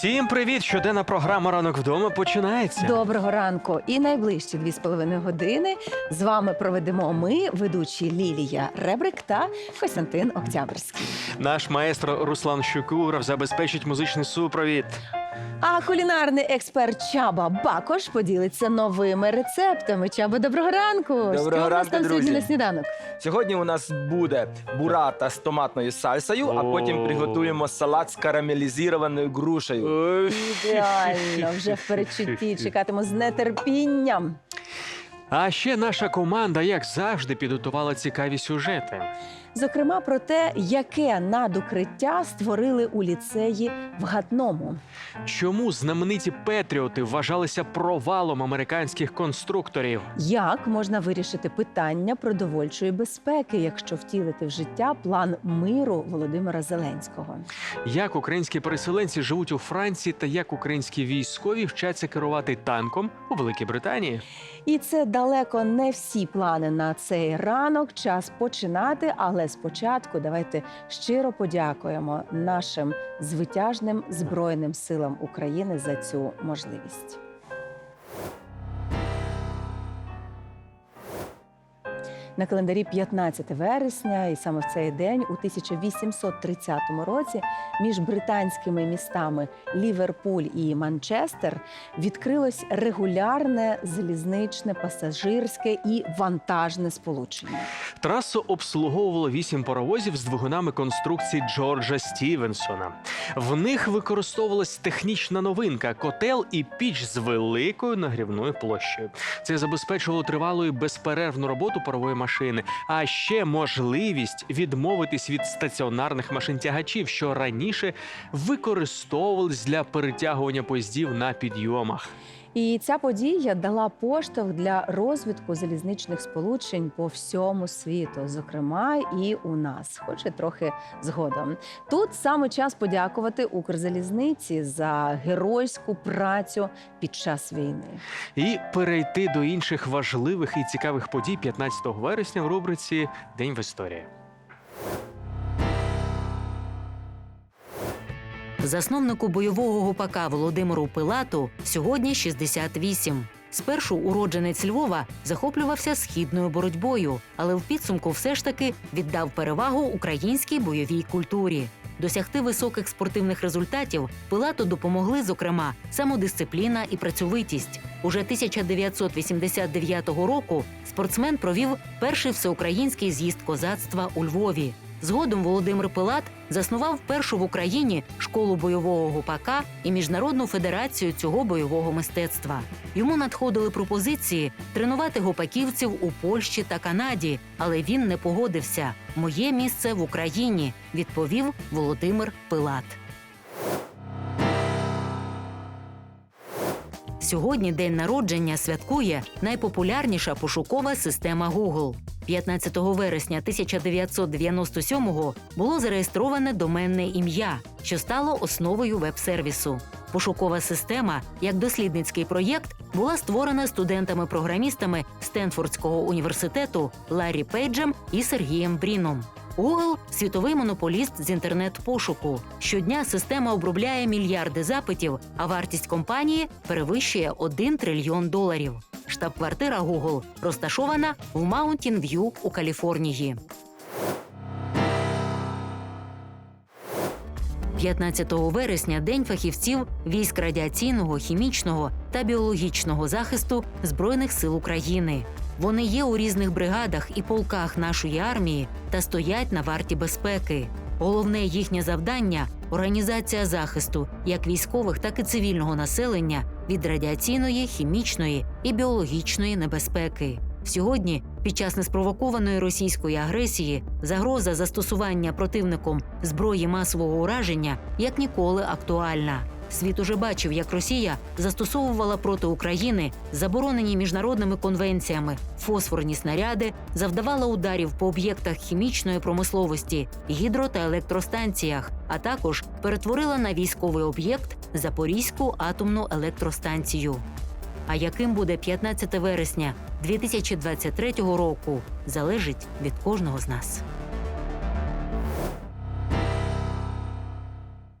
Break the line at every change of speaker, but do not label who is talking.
Всім привіт! Щоденна програма Ранок вдома починається.
Доброго ранку. І найближчі дві з половиною години з вами проведемо ми, ведучі Лілія Ребрик та Костянтин Октябрьський.
Наш маестро Руслан Щукуров забезпечить музичний супровід.
А кулінарний експерт Чаба Бакош поділиться новими рецептами. Чаба, доброго ранку!
Доброго
Що у нас
ранку,
там сьогодні
друзі.
на сніданок?
Сьогодні у нас буде бурата з томатною сальсою, а
О.
потім приготуємо салат з карамелізованою грушею.
Ой,
Ідеально, вже в передчутті чекатиму з нетерпінням.
А ще наша команда, як завжди, підготувала цікаві сюжети.
Зокрема, про те, яке надукриття створили у ліцеї в Гатному.
Чому знамениті Петріоти вважалися провалом американських конструкторів?
Як можна вирішити питання продовольчої безпеки, якщо втілити в життя план миру Володимира Зеленського?
Як українські переселенці живуть у Франції та як українські військові вчаться керувати танком у Великій Британії?
І це далеко не всі плани на цей ранок. Час починати. Але спочатку давайте щиро подякуємо нашим звитяжним збройним силам України за цю можливість. На календарі 15 вересня, і саме в цей день, у 1830 році, між британськими містами Ліверпуль і Манчестер відкрилось регулярне залізничне, пасажирське і вантажне сполучення.
Трасу обслуговувало вісім паровозів з двигунами конструкції Джорджа Стівенсона. В них використовувалась технічна новинка котел і піч з великою нагрівною площею. Це забезпечувало тривалу і безперервну роботу парової машини, а ще можливість відмовитись від стаціонарних машин-тягачів, що раніше використовувались для перетягування поїздів на підйомах.
І ця подія дала поштовх для розвитку залізничних сполучень по всьому світу, зокрема і у нас, хоч і трохи згодом. Тут саме час подякувати Укрзалізниці за геройську працю під час війни.
І перейти до інших важливих і цікавих подій 15 вересня в рубриці День в історії.
Засновнику бойового гупака Володимиру Пилату сьогодні 68. Спершу уродженець Львова захоплювався східною боротьбою, але в підсумку все ж таки віддав перевагу українській бойовій культурі. Досягти високих спортивних результатів Пилату допомогли, зокрема, самодисципліна і працьовитість. Уже 1989 року спортсмен провів перший всеукраїнський з'їзд козацтва у Львові. Згодом Володимир Пилат заснував першу в Україні школу бойового гупака і міжнародну федерацію цього бойового мистецтва. Йому надходили пропозиції тренувати гупаківців у Польщі та Канаді, але він не погодився. Моє місце в Україні, відповів Володимир Пилат. Сьогодні день народження святкує найпопулярніша пошукова система Google. 15 вересня 1997-го було зареєстроване доменне ім'я, що стало основою веб-сервісу. Пошукова система, як дослідницький проєкт, була створена студентами-програмістами Стенфордського університету Ларрі Пейджем і Сергієм Бріном. Google – світовий монополіст з інтернет-пошуку. Щодня система обробляє мільярди запитів, а вартість компанії перевищує 1 трильйон доларів. Штаб-квартира Google розташована в Маунтін В'ю у Каліфорнії. 15 вересня День фахівців військ радіаційного, хімічного та біологічного захисту Збройних сил України. Вони є у різних бригадах і полках нашої армії та стоять на варті безпеки. Головне їхнє завдання організація захисту як військових, так і цивільного населення від радіаційної, хімічної і біологічної небезпеки. Сьогодні, під час неспровокованої російської агресії, загроза застосування противником зброї масового ураження як ніколи актуальна. Світ уже бачив, як Росія застосовувала проти України заборонені міжнародними конвенціями фосфорні снаряди, завдавала ударів по об'єктах хімічної промисловості, гідро та електростанціях, а також перетворила на військовий об'єкт Запорізьку атомну електростанцію. А яким буде 15 вересня 2023 року, залежить від кожного з нас.